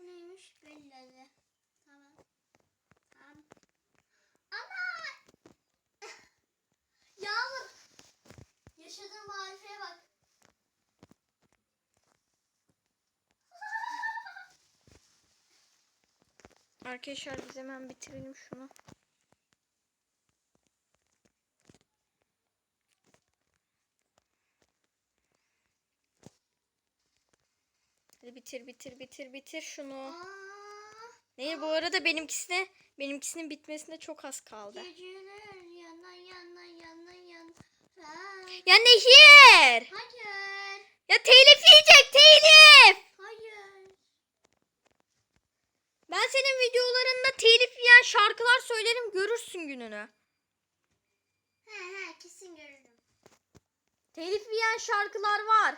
Neymiş? Belli. Tamam. Tamam. Ana! Yağmur. Yaşadığım marifeye bak. Arkadaşlar biz hemen bitirelim şunu. Hadi bitir bitir bitir bitir şunu. Aa, Nehir bu arada benimkisine benimkisinin bitmesine çok az kaldı. geceler yana yana yana yana. Ya Nehir! Hayır. Ya telif yiyecek telif! Hayır. Ben senin videolarında telif yiyen şarkılar söylerim görürsün gününü. He he kesin görürüm. Telif yiyen şarkılar var.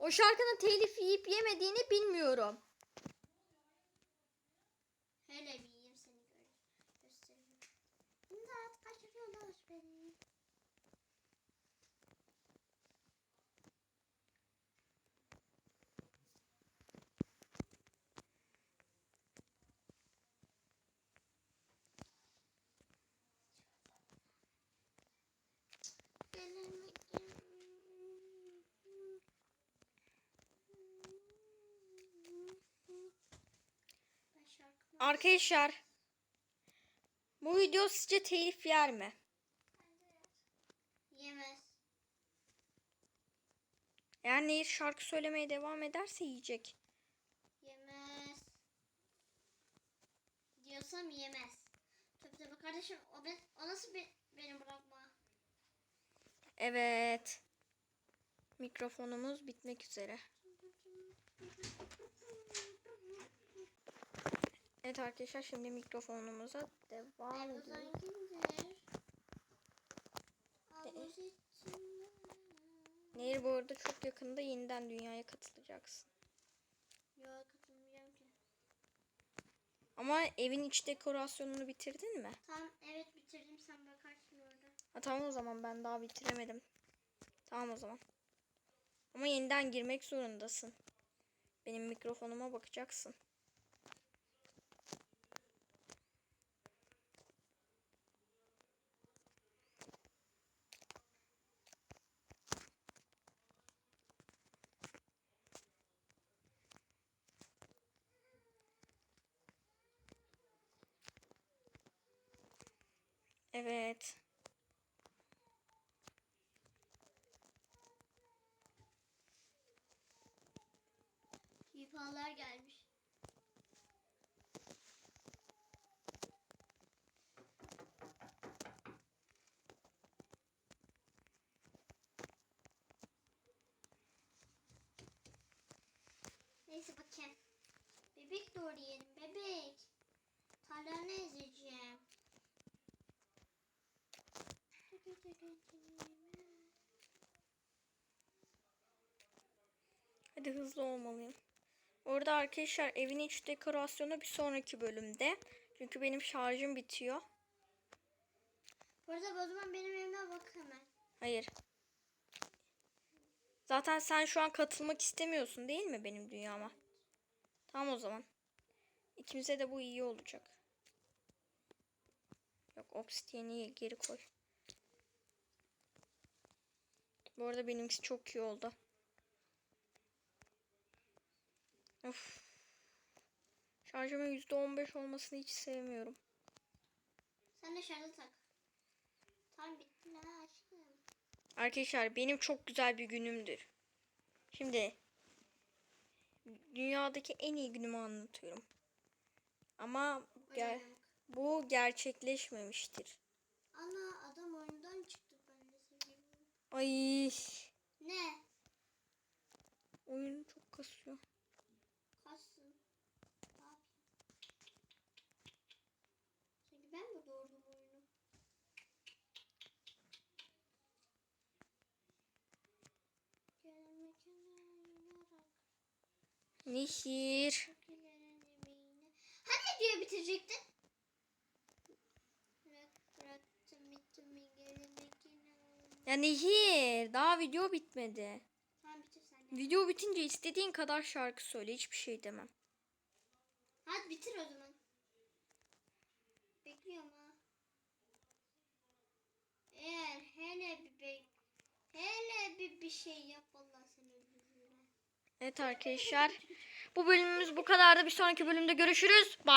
O şarkının telif yiyip yemediğini bilmiyorum. Arkadaşlar bu video sizce telif yer mi? Yemez. Eğer Nehir şarkı söylemeye devam ederse yiyecek. Yemez. Diyorsam yemez. Tabii tabii kardeşim o, ben, o nasıl be, beni bırakma. Evet. Mikrofonumuz bitmek üzere. Evet arkadaşlar şimdi mikrofonumuza devam. Abuz için. Nehir bu arada çok yakında yeniden dünyaya katılacaksın. Yok katılmayacağım ki. Ama evin iç dekorasyonunu bitirdin mi? Tamam evet bitirdim sen bakarsın orada. Ha, tamam o zaman ben daha bitiremedim. Tamam o zaman. Ama yeniden girmek zorundasın. Benim mikrofonuma bakacaksın. Evet. Hifalar gelmiş. Neyse bakayım. Bebek doğru yiyelim bebek. Hadi hızlı olmalıyım. Orada arkadaşlar evin iç dekorasyonu bir sonraki bölümde. Çünkü benim şarjım bitiyor. Bu arada o zaman benim evime bak hemen. Hayır. Zaten sen şu an katılmak istemiyorsun değil mi benim dünyama? Tamam o zaman. İkimize de bu iyi olacak. Yok obsidiyeni geri koy. Bu arada benimkisi çok iyi oldu. Of. Şarjımın %15 olmasını hiç sevmiyorum. Sen de şarjı tak. Tam bitti lan aşkım. Arkadaşlar benim çok güzel bir günümdür. Şimdi dünyadaki en iyi günümü anlatıyorum. Ama ger- bu gerçekleşmemiştir. Ana adam oyundan çıktı ben de seviyorum. Ay Ne? oyun çok kasıyor. Nehir. Hani diye bitirecektin? Ya Nehir daha video bitmedi. Tamam bitir. Video bitince istediğin kadar şarkı söyle hiçbir şey demem. Hadi bitir o zaman. Bekliyorum ha. Eğer hele bir bek hele bir bir şey yap vallahi seni öldürürüm. Evet arkadaşlar. Bu bölümümüz bu kadardı. Bir sonraki bölümde görüşürüz. Bye.